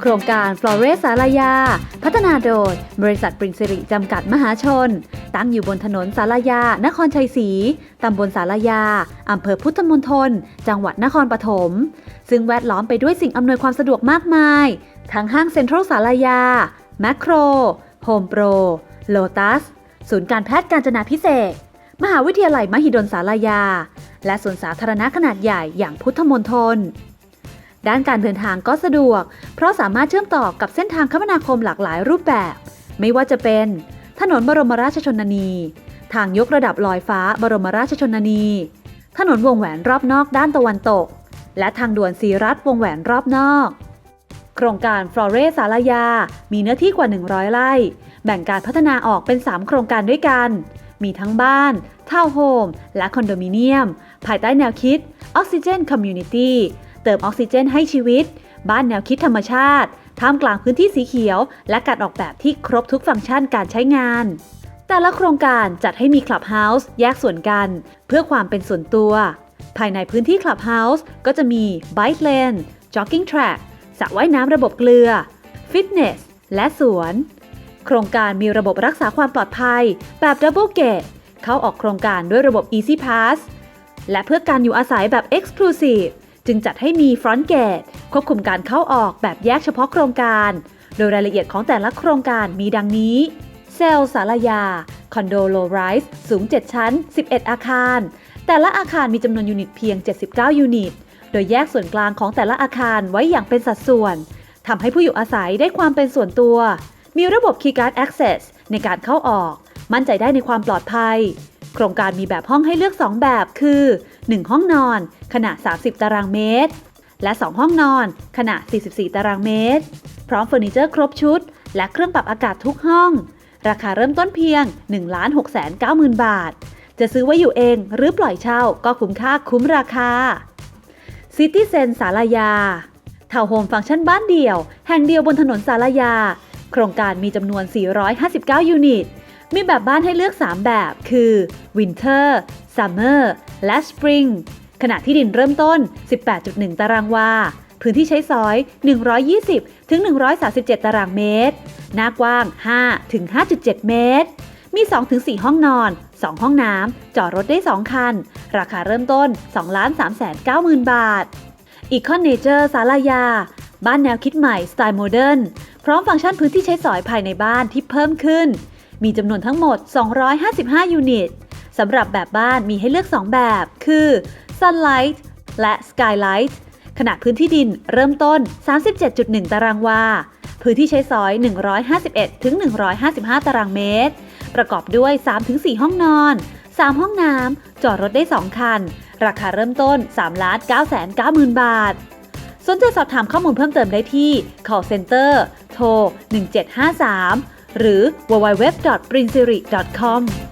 โครงการ f l o r e s สารยา พัฒนาโดย บริษัทปริงสิริจำกัดมหาชน ตั้งอยู่บนถนนสารยา นครชัยศรี ตำบลสารยา อำเภอพุทธมณฑล จังหวัดนครปฐม ซึ่งแวดล้อมไปด้วยสิ่งอำนวยความสะดวกมากมาย ทั้งห้างเซ็นทรัลสารยา แมคโคร โฮมโปร โลตัส ศูนย์การแพทย์การจนาพิเศษ มหาวิทยาลัยมหิดลสารยา และสวนสาธารณะขนาดใหญ่อย่างพุทธมณฑลด้านการเดินทางก็สะดวก เพราะสามารถเชื่อมต่อกับเส้นทางคมนาคมหลากหลายรูปแบบ ไม่ว่าจะเป็น ถนนบรมราชชนนี ทางยกระดับลอยฟ้าบรมราชชนนี ถนนวงแหวนรอบนอกด้านตะวันตก และทางด่วนสีรัฐวงแหวนรอบนอก โครงการฟลอเรสารยา มีเนื้อที่กว่า 100 ไร่ แบ่งการพัฒนาออกเป็น 3 โครงการด้วยกัน มีทั้งบ้าน ทาวน์โฮม และคอนโดมิเนียม ภายใต้แนวคิด Oxygen Community เติมออกซิเจนให้ชีวิต บ้านแนวคิดธรรมชาติ ท่ามกลางพื้นที่สีเขียว และการออกแบบที่ครบทุกฟังก์ชันการใช้งาน แต่ละโครงการจัดให้มีคลับเฮาส์แยกส่วนกัน เพื่อความเป็นส่วนตัว ภายในพื้นที่คลับเฮาส์ก็จะมี Bike Lane Jogging Track สระว่ายน้ำระบบเกลือ ฟิตเนส และสวน โครงการมีระบบรักษาความปลอดภัย แบบ Double Gate เข้าออกโครงการด้วยระบบ Easy Pass และเพื่อการอยู่อาศัยแบบ Exclusive จึงจัดให้มี Front Gate ควบคุมการเข้าออกแบบแยกเฉพาะโครงการ โดยรายละเอียดของแต่ละโครงการมีดังนี้ เซลล์สารยา คอนโดโลไรส์สูง 7 ชั้น 11 อาคาร แต่ละอาคารมีจำนวนยูนิตเพียง 79 ยูนิต โดยแยกส่วนกลางของแต่ละอาคารไว้อย่างเป็นสัดส่วนทำให้ผู้อยู่อาศัยได้ความเป็นส่วนตัว มีระบบ Keycard Access ในการเข้าออก มั่นใจได้ในความปลอดภัย โครงการมีแบบห้องให้เลือก 2 แบบคือ 1 ห้องนอน ขนาด 30 ตารางเมตร และ 2 ห้องนอน ขนาด 44 ตารางเมตร พร้อมเฟอร์นิเจอร์ครบชุด และเครื่องปรับอากาศทุกห้อง ราคาเริ่มต้นเพียง 1 6 9 0 0 0 0บาท จะซื้อไว้อยู่เองหรือปล่อยเช่าก็คุ้มค่าคุ้มราคาซิตี้เซนสารยาทาวน์โฮมฟังก์ชันบ้านเดี่ยว แห่งเดียวบนถนนสารยา โครงการมีจำนวน 459 ยูนิต มีแบบบ้านให้เลือก 3 แบบ คือ Winter Summer และ Spring ขณะที่ดินเริ่มต้น 18.1 ตารางวา พื้นที่ใช้สอย 120 ถึง 137 ตารางเมตร หน้ากว้าง 5 ถึง 5.7 เมตร มี 2 ถึง 4 ห้องนอน 2 ห้องน้ำ จอดรถได้ 2 คัน ราคาเริ่มต้น 2 3 9 0 0 0 0 บาท อีคอนเนเจอร์สารยา บ้านแนวคิดใหม่สไตล์โมเดิร์น พร้อมฟังก์ชันพื้นที่ใช้สอยภายในบ้านที่เพิ่มขึ้น มีจำนวนทั้งหมด 255 ยูนิตสำหรับแบบบ้านมีให้เลือก 2 แบบ คือ Sunlight และ Skylight ขนาดพื้นที่ดินเริ่มต้น 37.1 ตารางวา พื้นที่ใช้สอย 151ถึง155 ตารางเมตร ประกอบด้วย 3-4 ห้องนอน 3 ห้องน้ำ จอดรถได้ 2 คัน ราคาเริ่มต้น3 9 9 0 0 0 0 บาท สนใจสอบถามข้อมูลเพิ่มเติมได้ที่ call center โทร 1753 หรือ www.prinsiri.com